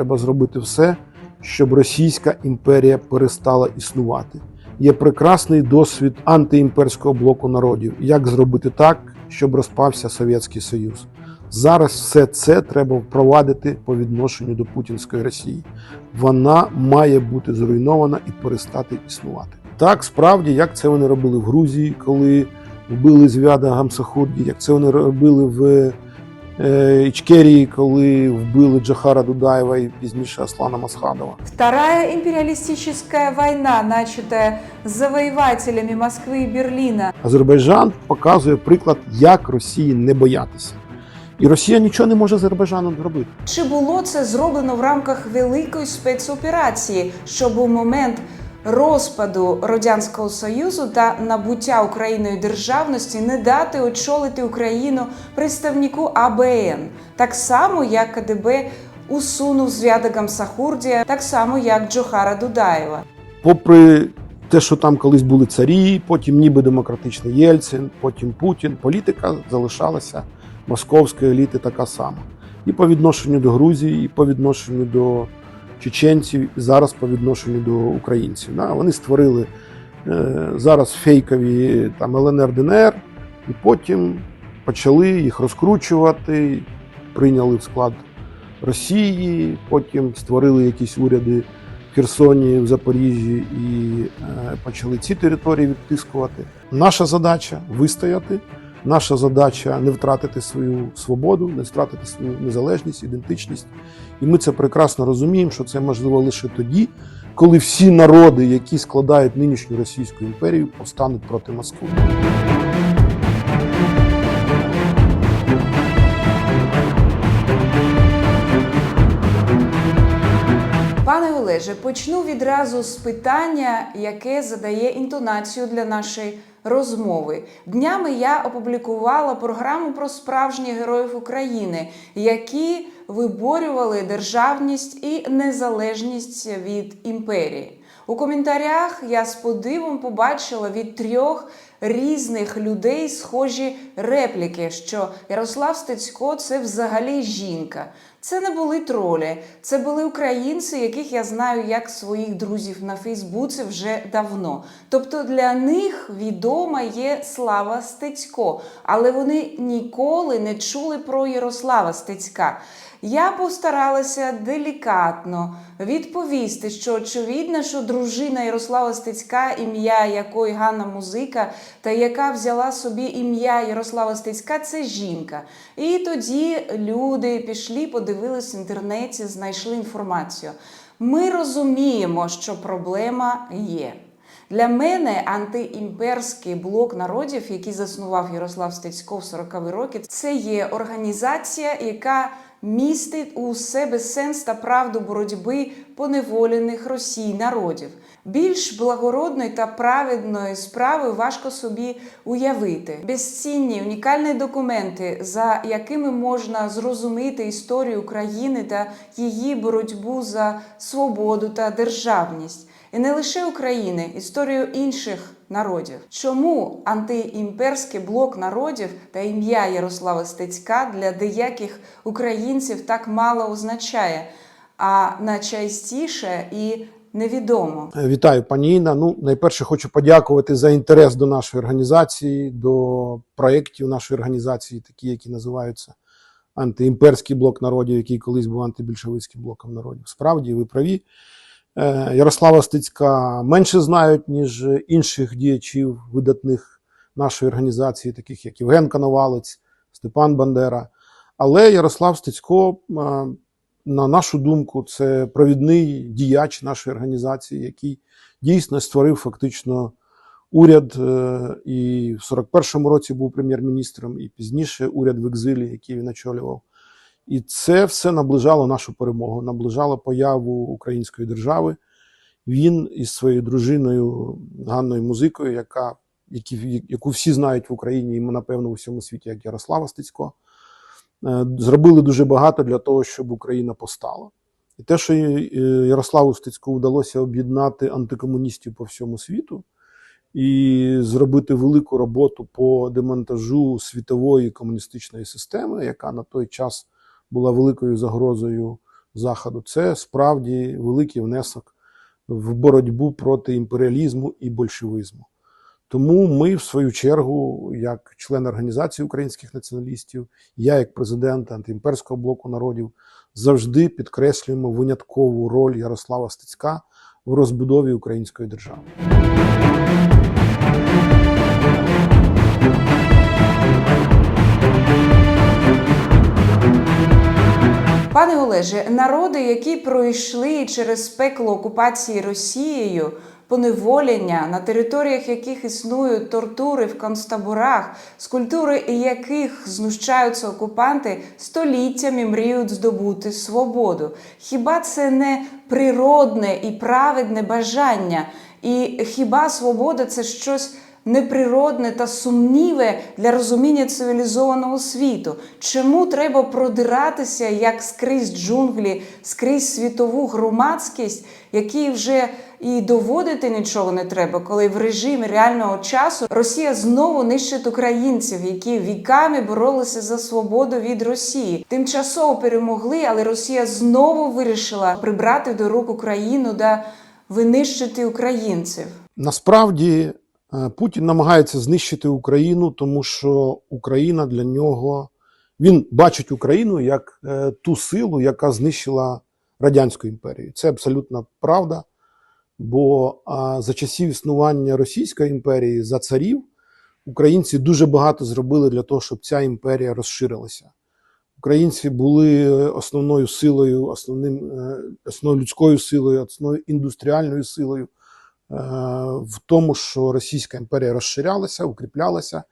Треба зробити все, щоб Російська імперія перестала існувати. Є прекрасний досвід антиімперського блоку народів, як зробити так, щоб розпався Совєтський Союз. Зараз все це треба впровадити по відношенню до Путінської Росії. Вона має бути зруйнована і перестати існувати. Так, справді, як це вони робили в Грузії, коли вбили звяда Гамсахурді, як це вони робили в е, Ічкерії, коли вбили Джахара Дудаєва і пізніше Аслана Масхадова. Вторая империалистическая война, начатая завоевателями Москвы и Берлина, Азербайджан показує приклад, як Росії не боятися. І Росія нічого не може з Азербайджаном зробити. Чи було це зроблено в рамках великої спецоперації, щоб у момент розпаду радянського союзу та набуття Україною державності не дати очолити Україну представнику АБН, так само як КДБ усунув зв'яда Гамсахурдія, так само як Джохара Дудаєва. Попри те, що там колись були царі, потім ніби демократичний Єльцин, потім Путін, політика залишалася московської еліти така сама. І по відношенню до Грузії, і по відношенню до чеченців, зараз по відношенню до українців. Да? Вони створили е, зараз фейкові там ЛНР ДНР, і потім почали їх розкручувати, прийняли в склад Росії, потім створили якісь уряди в Херсоні, в Запоріжжі і е, почали ці території відтискувати. Наша задача вистояти. Наша задача не втратити свою свободу, не втратити свою незалежність, ідентичність. І ми це прекрасно розуміємо, що це можливо лише тоді, коли всі народи, які складають нинішню Російську імперію, повстануть проти Москви. Олеже, почну відразу з питання, яке задає інтонацію для нашої розмови. Днями я опублікувала програму про справжніх героїв України, які виборювали державність і незалежність від імперії. У коментарях я з подивом побачила від трьох різних людей схожі репліки, що Ярослав Стецько це взагалі жінка. Це не були тролі, це були українці, яких я знаю як своїх друзів на Фейсбуці вже давно. Тобто для них відома є Слава Стецько, але вони ніколи не чули про Ярослава Стецька. Я постаралася делікатно відповісти, що очевидно, що дружина Ярослава Стецька, ім'я якої Ганна Музика, та яка взяла собі ім'я Ярослава Стецька, це жінка. І тоді люди пішли, подивились в інтернеті, знайшли інформацію. Ми розуміємо, що проблема є. Для мене антиімперський блок народів, який заснував Ярослав Стецько в 40-ві роки, це є організація, яка містить у себе сенс та правду боротьби поневолених Росії народів. Більш благородної та праведної справи важко собі уявити. Безцінні унікальні документи, за якими можна зрозуміти історію України та її боротьбу за свободу та державність. І не лише України, історію інших народів. Чому антиімперський блок народів та ім'я Ярослава Стецька для деяких українців так мало означає, а найчастіше і невідомо? Вітаю, пані Інна. Ну, найперше хочу подякувати за інтерес до нашої організації, до проєктів нашої організації, такі, які називаються антиімперський блок народів, який колись був антибільшовицьким блоком народів. Справді, ви праві. Е, Ярослава Стецька менше знають, ніж інших діячів видатних нашої організації, таких як Євген Коновалець, Степан Бандера. Але Ярослав Стецько, е, на нашу думку, це провідний діяч нашої організації, який дійсно створив фактично уряд е, і в 41-му році був прем'єр-міністром, і пізніше уряд в екзилі, який він очолював. І це все наближало нашу перемогу, наближало появу української держави. Він із своєю дружиною Ганною Музикою, яка, які, яку всі знають в Україні, і напевно у всьому світі, як Ярослава Стецько, е, зробили дуже багато для того, щоб Україна постала. І те, що е, Ярославу Стецьку вдалося об'єднати антикомуністів по всьому світу і зробити велику роботу по демонтажу світової комуністичної системи, яка на той час була великою загрозою Заходу. Це справді великий внесок в боротьбу проти імперіалізму і большевизму. Тому ми, в свою чергу, як член організації українських націоналістів, я, як президент антиімперського блоку народів, завжди підкреслюємо виняткову роль Ярослава Стецька в розбудові української держави. Пане Олеже, народи, які пройшли через пекло окупації Росією, поневолення, на територіях яких існують тортури в концтаборах, з культури яких знущаються окупанти, століттями мріють здобути свободу. Хіба це не природне і праведне бажання? І хіба свобода це щось неприродне та сумніве для розуміння цивілізованого світу? Чому треба продиратися як скрізь джунглі, скрізь світову громадськість, якій вже і доводити нічого не треба, коли в режимі реального часу Росія знову нищить українців, які віками боролися за свободу від Росії. Тимчасово перемогли, але Росія знову вирішила прибрати до рук Україну да винищити українців. Насправді Путін намагається знищити Україну, тому що Україна для нього він бачить Україну як е, ту силу, яка знищила Радянську імперію. Це абсолютна правда. Бо за часів існування Російської імперії, за царів, українці дуже багато зробили для того, щоб ця імперія розширилася. Українці були основною силою, основним, е, основною людською силою, основною індустріальною силою е, в тому, що Російська імперія розширялася, укріплялася,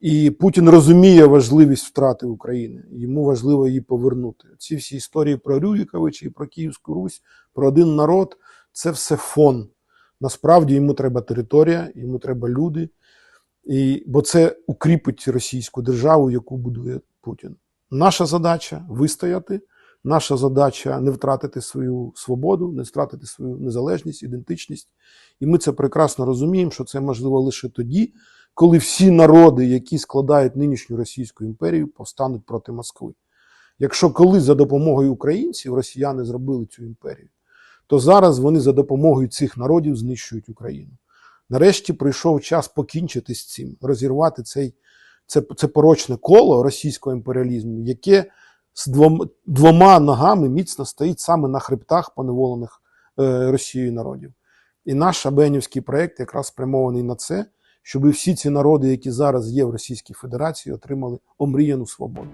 і Путін розуміє важливість втрати України. Йому важливо її повернути. Ці всі історії про Рюриковича і про Київську Русь, про один народ це все фон. Насправді йому треба територія, йому треба люди, і, бо це укріпить російську державу, яку будує Путін. Наша задача вистояти, наша задача не втратити свою свободу, не втратити свою незалежність, ідентичність. І ми це прекрасно розуміємо, що це можливо лише тоді, коли всі народи, які складають нинішню Російську імперію, повстануть проти Москви. Якщо колись за допомогою українців росіяни зробили цю імперію, то зараз вони за допомогою цих народів знищують Україну. Нарешті прийшов час покінчити з цим, розірвати цей, це, це порочне коло російського імперіалізму, яке з двома, двома ногами міцно стоїть саме на хребтах поневолених е, Росією народів. І наш Абенівський проєкт якраз спрямований на це, щоб всі ці народи, які зараз є в Російській Федерації, отримали омріяну свободу.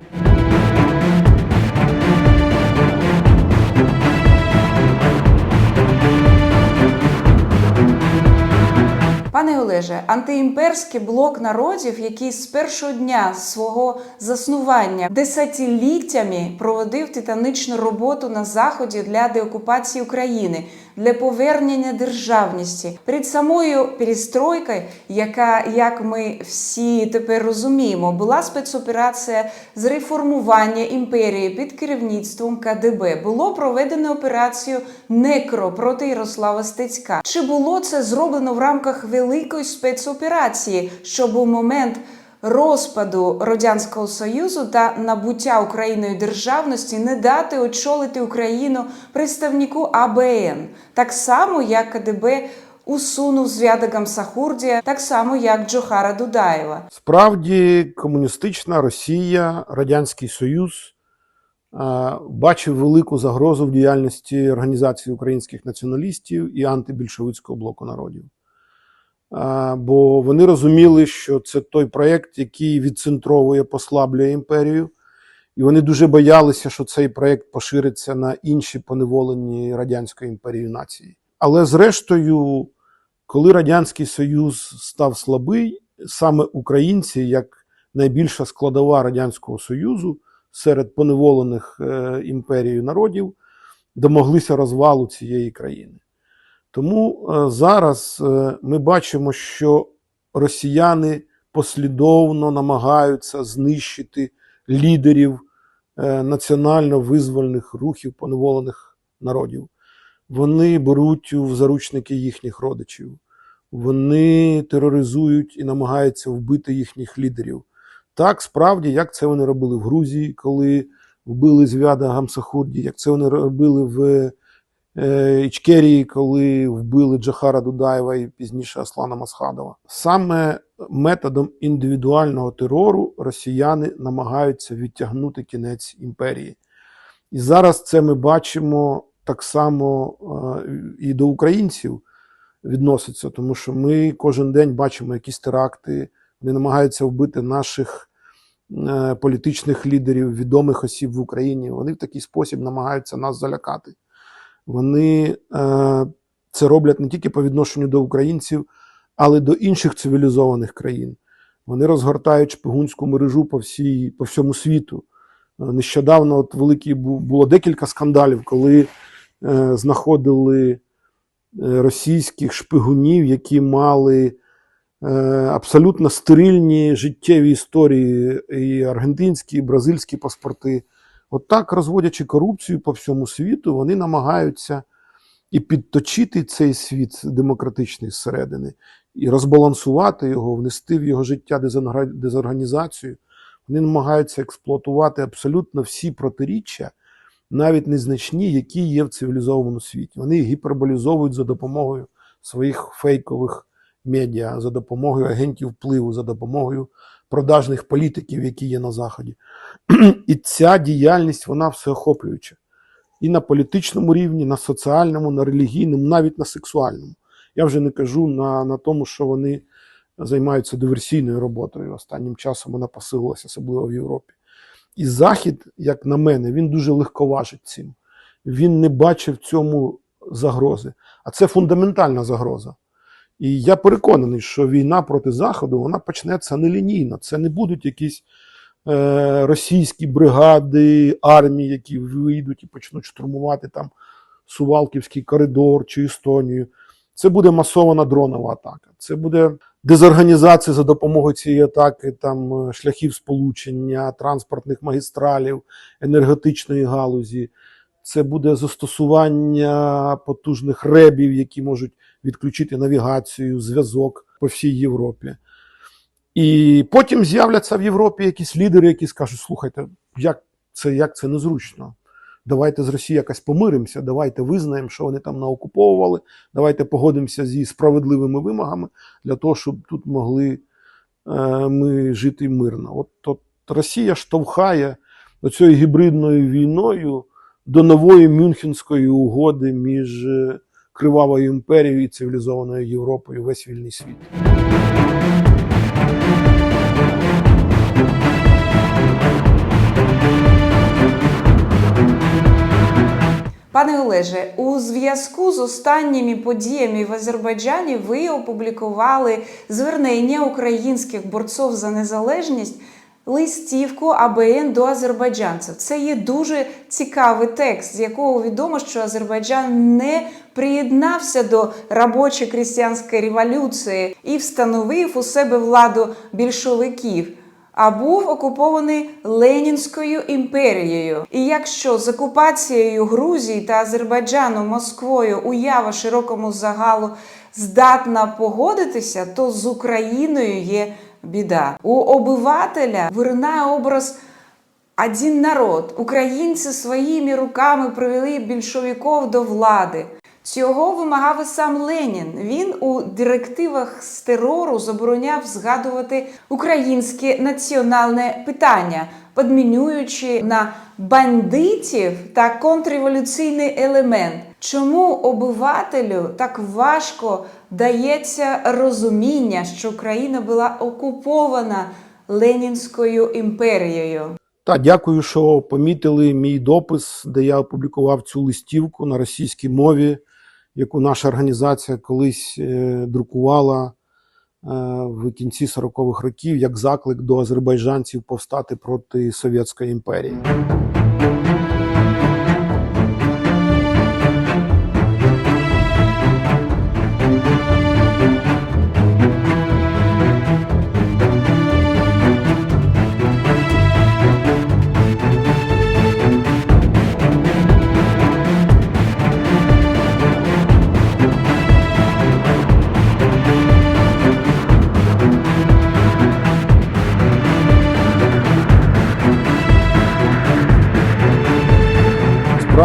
Олеже, антиімперський блок народів, який з першого дня свого заснування десятиліттями проводив титаничну роботу на заході для деокупації України, для повернення державності перед самою перестройкою, яка, як ми всі тепер розуміємо, була спецоперація з реформування імперії під керівництвом КДБ. Було проведено операцію Некро проти Ярослава Стецька. Чи було це зроблено в рамках великої спецоперації, щоб у момент розпаду радянського союзу та набуття Україною державності не дати очолити Україну представнику АБН, так само як КДБ усунув зв'язок Гамсахурдія, так само як Джохара Дудаєва. Справді, комуністична Росія, Радянський Союз бачив велику загрозу в діяльності Організації українських націоналістів і антибільшовицького блоку народів. Бо вони розуміли, що це той проєкт, який відцентровує, послаблює імперію, і вони дуже боялися, що цей проєкт пошириться на інші поневолені Радянською імперією нації. Але зрештою, коли Радянський Союз став слабий, саме українці, як найбільша складова Радянського Союзу серед поневолених е, імперією народів, домоглися розвалу цієї країни. Тому е, зараз е, ми бачимо, що росіяни послідовно намагаються знищити лідерів е, національно-визвольних рухів поневолених народів. Вони беруть в заручники їхніх родичів, вони тероризують і намагаються вбити їхніх лідерів. Так, справді, як це вони робили в Грузії, коли вбили Звяда Гамсахурді, як це вони робили в Ічкерії, коли вбили Джахара Дудаєва і пізніше Аслана Масхадова. Саме методом індивідуального терору росіяни намагаються відтягнути кінець імперії. І зараз це ми бачимо так само е, і до українців відноситься, тому що ми кожен день бачимо якісь теракти, вони намагаються вбити наших е, політичних лідерів, відомих осіб в Україні. Вони в такий спосіб намагаються нас залякати. Вони е, це роблять не тільки по відношенню до українців, але й до інших цивілізованих країн. Вони розгортають шпигунську мережу по, всій, по всьому світу. Е, Нещодавно от великі було декілька скандалів, коли е, знаходили російських шпигунів, які мали абсолютно стерильні життєві історії, і аргентинські, і бразильські паспорти. От так, розводячи корупцію по всьому світу, вони намагаються і підточити цей світ демократичний зсередини, і розбалансувати його, внести в його життя дезорганізацію. Вони намагаються експлуатувати абсолютно всі протиріччя, навіть незначні, які є в цивілізованому світі. Вони гіперболізовують за допомогою своїх фейкових медіа, за допомогою агентів впливу, за допомогою продажних політиків, які є на Заході. І ця діяльність вона всеохоплююча. І на політичному рівні, на соціальному, на релігійному, навіть на сексуальному. Я вже не кажу на, на тому, що вони займаються диверсійною роботою. Останнім часом вона посилилася, особливо в Європі. І Захід, як на мене, він дуже легковажить цим. Він не бачив цьому загрози. А це фундаментальна загроза. І я переконаний, що війна проти Заходу вона почнеться нелінійно. Це не будуть якісь е, російські бригади, армії, які вийдуть і почнуть штурмувати там Сувалківський коридор чи Естонію. Це буде масована дронова атака. Це буде дезорганізація за допомогою цієї атаки там е, шляхів сполучення, транспортних магістралів, енергетичної галузі. Це буде застосування потужних ребів, які можуть відключити навігацію, зв'язок по всій Європі. І потім з'являться в Європі якісь лідери, які скажуть: слухайте, як це, як це незручно. Давайте з Росією якось помиримося, давайте визнаємо, що вони там наокуповували, давайте погодимося зі справедливими вимогами для того, щоб тут могли е, ми жити мирно. От, от Росія штовхає цією гібридною війною до нової Мюнхенської угоди між е, Кривавою імперією і цивілізованою Європою, весь вільний світ. Пане Олеже, у зв'язку з останніми подіями в Азербайджані ви опублікували звернення українських борців за незалежність. Листівку АБН до азербайджанців. Це є дуже цікавий текст, з якого відомо, що Азербайджан не приєднався до робочої крістянської революції і встановив у себе владу більшовиків а був окупований Ленінською імперією. І якщо з окупацією Грузії та Азербайджану Москвою уява широкому загалу здатна погодитися, то з Україною є біда. У обивателя виринає образ. Один народ. Українці своїми руками привели більшовиків до влади. Цього вимагав і сам Ленін. Він у директивах з терору забороняв згадувати українське національне питання, подмінюючи на бандитів та контрреволюційний елемент. Чому обивателю так важко дається розуміння, що Україна була окупована Ленінською імперією? Та дякую, що помітили мій допис, де я опублікував цю листівку на російській мові, яку наша організація колись е, друкувала в кінці 40-х років як заклик до азербайджанців повстати проти Совєтської імперії.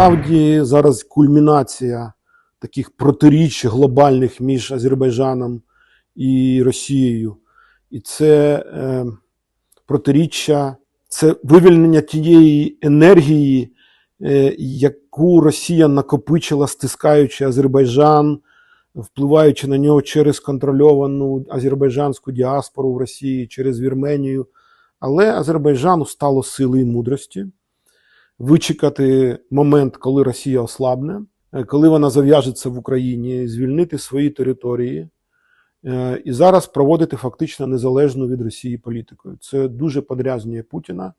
Насправді зараз кульмінація таких протиріч глобальних між Азербайджаном і Росією. І це е, протиріччя, це вивільнення тієї енергії, е, яку Росія накопичила, стискаючи Азербайджан, впливаючи на нього через контрольовану азербайджанську діаспору в Росії, через Вірменію. Але Азербайджану стало сили і мудрості вичекати момент, коли Росія ослабне, е, коли вона зав'яжеться в Україні, звільнити свої території е, і зараз проводити фактично незалежну від Росії політику. Це дуже подрязнює Путіна.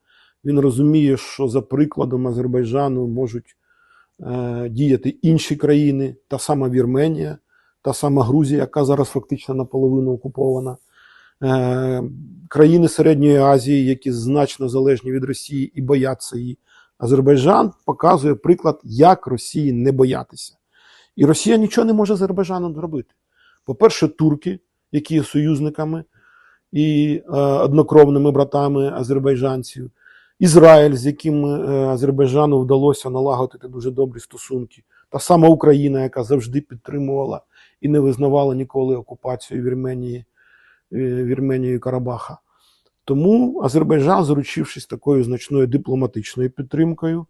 Він розуміє, що за прикладом Азербайджану можуть е, діяти інші країни, та сама Вірменія, та сама Грузія, яка зараз фактично наполовину окупована. Країни Середньої Азії, які значно залежні від Росії і бояться її. Азербайджан показує приклад, як Росії не боятися. І Росія нічого не може з Азербайджаном зробити. По-перше, турки, які є союзниками і е, однокровними братами азербайджанців, Ізраїль, з яким е, Азербайджану вдалося налагодити дуже добрі стосунки, та сама Україна, яка завжди підтримувала і не визнавала ніколи окупацію Вірменії, е, Вірменії Карабаха. Тому Азербайджан, заручившись такою значною дипломатичною підтримкою,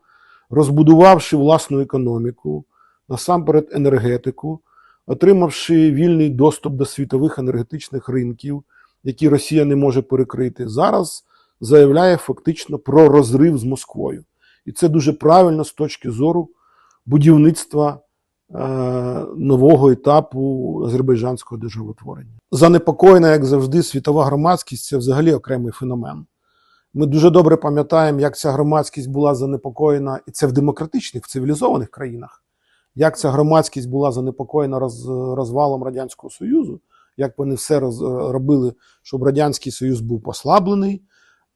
розбудувавши власну економіку, насамперед енергетику, отримавши вільний доступ до світових енергетичних ринків, які Росія не може перекрити, зараз заявляє фактично про розрив з Москвою. І це дуже правильно з точки зору будівництва нового етапу азербайджанського державотворення. Занепокоєна, як завжди, світова громадськість це взагалі окремий феномен. Ми дуже добре пам'ятаємо, як ця громадськість була занепокоєна, і це в демократичних, в цивілізованих країнах, як ця громадськість була занепокоєна роз, розвалом Радянського Союзу, як вони все роз, робили, щоб Радянський Союз був послаблений,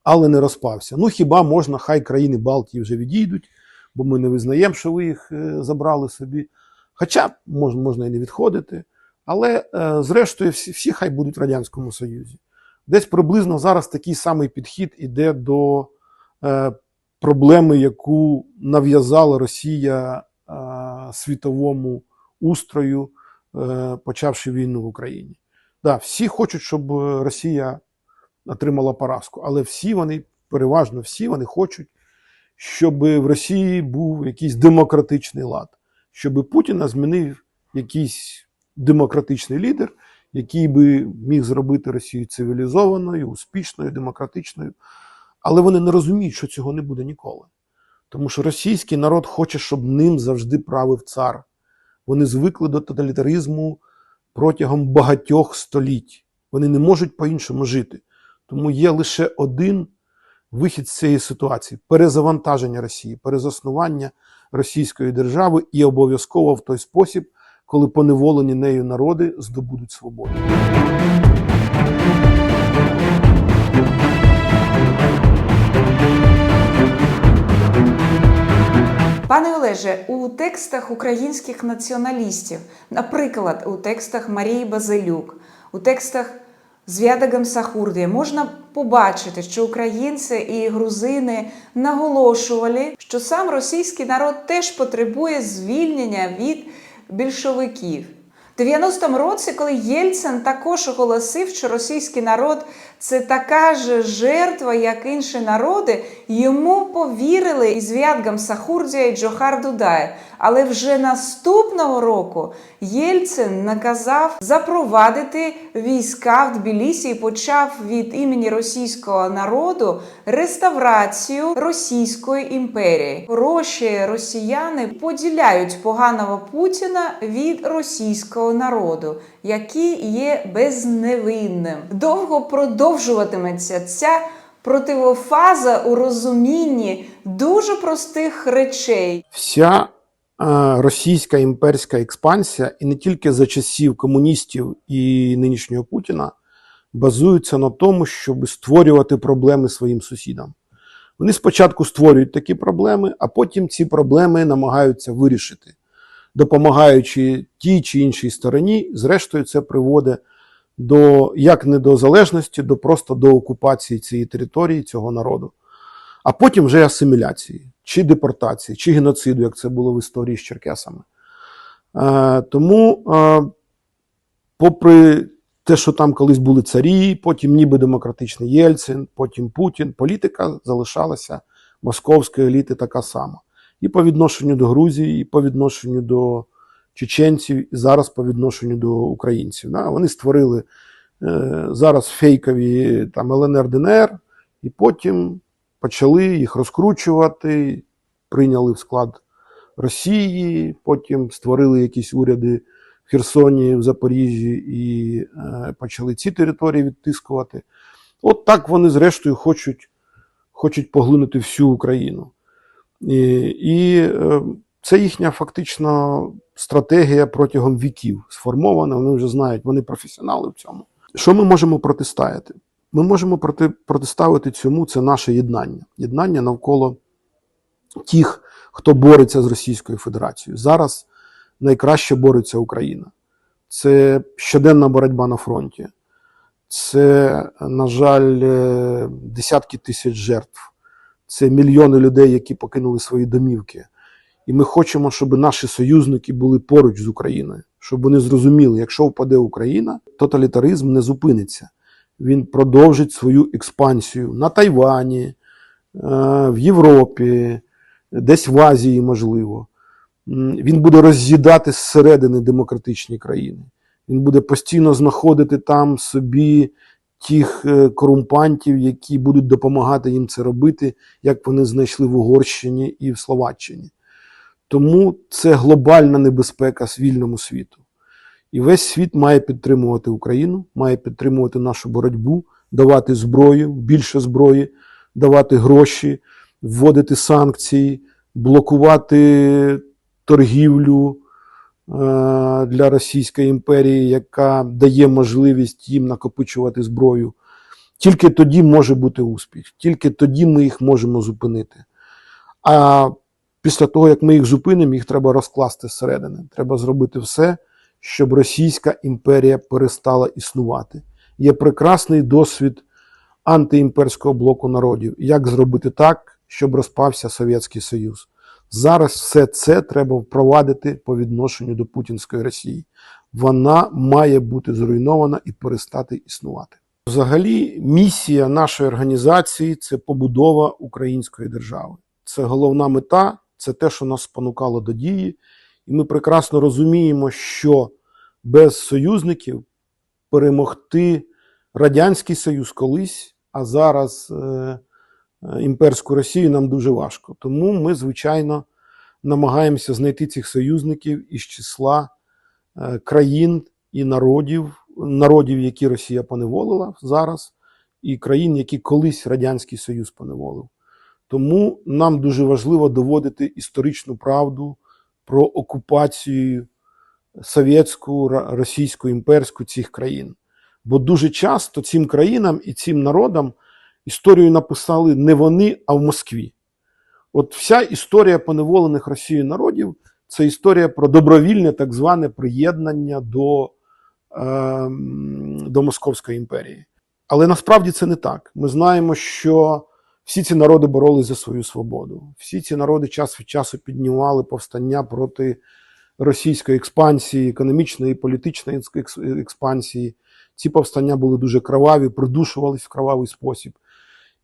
але не розпався. Ну хіба можна, хай країни Балтії вже відійдуть, бо ми не визнаємо, що ви їх е, забрали собі. Хоча можна, можна і не відходити. Але е, зрештою всі, всі хай будуть в Радянському Союзі. Десь приблизно зараз такий самий підхід іде до е, проблеми, яку нав'язала Росія е, світовому устрою, е, почавши війну в Україні. Да, всі хочуть, щоб Росія отримала поразку, але всі вони, переважно всі вони хочуть, щоб в Росії був якийсь демократичний лад, щоб Путіна змінив якийсь демократичний лідер, який би міг зробити Росію цивілізованою, успішною, демократичною. Але вони не розуміють, що цього не буде ніколи. Тому що російський народ хоче, щоб ним завжди правив цар. Вони звикли до тоталітаризму протягом багатьох століть. Вони не можуть по-іншому жити. Тому є лише один вихід з цієї ситуації перезавантаження Росії, перезаснування Російської держави і обов'язково в той спосіб, коли поневолені нею народи здобудуть свободу. Пане Олеже, у текстах українських націоналістів, наприклад, у текстах Марії Базилюк, у текстах Звяда Сахурді можна побачити, що українці і грузини наголошували, що сам російський народ теж потребує звільнення від більшовиків. В 90-му році, коли Єльцин також оголосив, що російський народ це така ж жертва, як інші народи, йому повірили і Звят Гамсахурдія і Джохар Дудай. Але вже наступного року Єльцин наказав запровадити війська в Тбілісі і почав від імені російського народу реставрацію Російської імперії. Гроші росіяни поділяють поганого Путіна від російського народу, який є безневинним. Довго продовжуватиметься ця противофаза у розумінні дуже простих речей. Вся е, російська імперська експансія, і не тільки за часів комуністів і нинішнього Путіна, базується на тому, щоб створювати проблеми своїм сусідам. Вони спочатку створюють такі проблеми, а потім ці проблеми намагаються вирішити, допомагаючи тій чи іншій стороні. Зрештою, це приводить до як не до залежності, до просто до окупації цієї території, цього народу, а потім вже асиміляції. чи депортації, чи геноциду, як це було в історії з черкесами. Е, тому, е, попри те, що там колись були царі, потім ніби демократичний Єльцин, потім Путін, політика залишалася московської еліти така сама. І по відношенню до Грузії, і по відношенню до чеченців, і зараз по відношенню до українців. Да? Вони створили е, зараз фейкові там ЛНР ДНР, і потім почали їх розкручувати, прийняли в склад Росії, потім створили якісь уряди в Херсоні, в Запоріжжі і е, почали ці території відтискувати. От так вони, зрештою, хочуть, хочуть поглинути всю Україну. І, і е, це їхня фактично стратегія протягом віків сформована. Вони вже знають, вони професіонали в цьому. Що ми можемо протистояти? Ми можемо проти, протиставити цьому це наше єднання. Єднання навколо тих, хто бореться з Російською Федерацією. Зараз найкраще бореться Україна. Це щоденна боротьба на фронті. Це, на жаль, е, десятки тисяч жертв. Це мільйони людей, які покинули свої домівки. І ми хочемо, щоб наші союзники були поруч з Україною, щоб вони зрозуміли, якщо впаде Україна, тоталітаризм не зупиниться. Він продовжить свою експансію на Тайвані, е, в Європі, десь в Азії, можливо. Він буде роз'їдати зсередини демократичні країни. Він буде постійно знаходити там собі тих е, корумпантів, які будуть допомагати їм це робити, як вони знайшли в Угорщині і в Словаччині. Тому це глобальна небезпека вільному світу. І весь світ має підтримувати Україну, має підтримувати нашу боротьбу, давати зброю, більше зброї, давати гроші, вводити санкції, блокувати торгівлю е, для Російської імперії, яка дає можливість їм накопичувати зброю. Тільки тоді може бути успіх, тільки тоді ми їх можемо зупинити. А після того, як ми їх зупинимо, їх треба розкласти зсередини. Треба зробити все, щоб Російська імперія перестала існувати. Є прекрасний досвід антиімперського блоку народів. Як зробити так, щоб розпався Совєтський Союз? Зараз все це треба впровадити по відношенню до Путінської Росії. Вона має бути зруйнована і перестати існувати. Взагалі, місія нашої організації це побудова української держави. Це головна мета, це те, що нас спонукало до дії. І ми прекрасно розуміємо, що без союзників перемогти Радянський Союз колись, а зараз е, е, імперську Росію нам дуже важко. Тому ми, звичайно, намагаємося знайти цих союзників із числа е, країн і народів, народів, які Росія поневолила зараз, і країн, які колись Радянський Союз поневолив. Тому нам дуже важливо доводити історичну правду про окупацію совєтську, російську, імперську цих країн. Бо дуже часто цим країнам і цим народам історію написали не вони, а в Москві. От вся історія поневолених Росією народів це історія про добровільне так зване приєднання до, ем, до Московської імперії. Але насправді це не так. Ми знаємо, що всі ці народи боролись за свою свободу. Всі ці народи час від часу піднімали повстання проти російської експансії, економічної і політичної експансії. Ці повстання були дуже кроваві, придушувались в кровавий спосіб.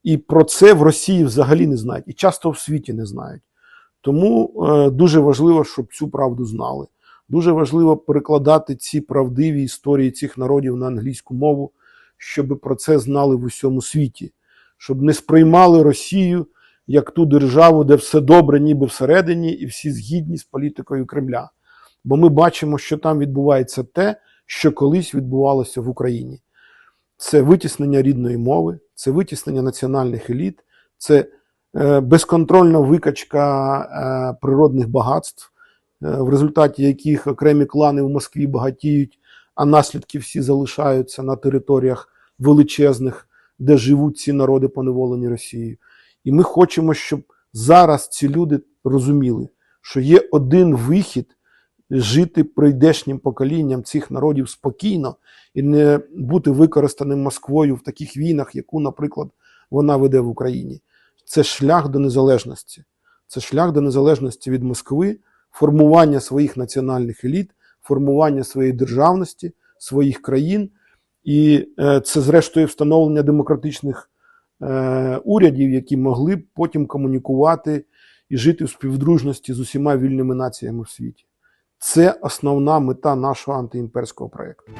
І про це в Росії взагалі не знають, і часто в світі не знають. Тому е, дуже важливо, щоб цю правду знали. Дуже важливо перекладати ці правдиві історії цих народів на англійську мову, щоб про це знали в усьому світі, щоб не сприймали Росію як ту державу, де все добре, ніби всередині, і всі згідні з політикою Кремля. Бо ми бачимо, що там відбувається те, що колись відбувалося в Україні. Це витіснення рідної мови, це витіснення національних еліт, це е, безконтрольна викачка е, природних багатств, е, в результаті яких окремі клани в Москві багатіють, а наслідки всі залишаються на територіях величезних, де живуть ці народи, поневолені Росією. І ми хочемо, щоб зараз ці люди розуміли, що є один вихід жити прийдешнім поколінням цих народів спокійно і не бути використаним Москвою в таких війнах, яку, наприклад, вона веде в Україні. Це шлях до незалежності, це шлях до незалежності від Москви, формування своїх національних еліт, формування своєї державності, своїх країн. І е, це, зрештою, встановлення демократичних е, урядів, які могли б потім комунікувати і жити в співдружності з усіма вільними націями в світі. Це основна мета нашого антиімперського проєкту.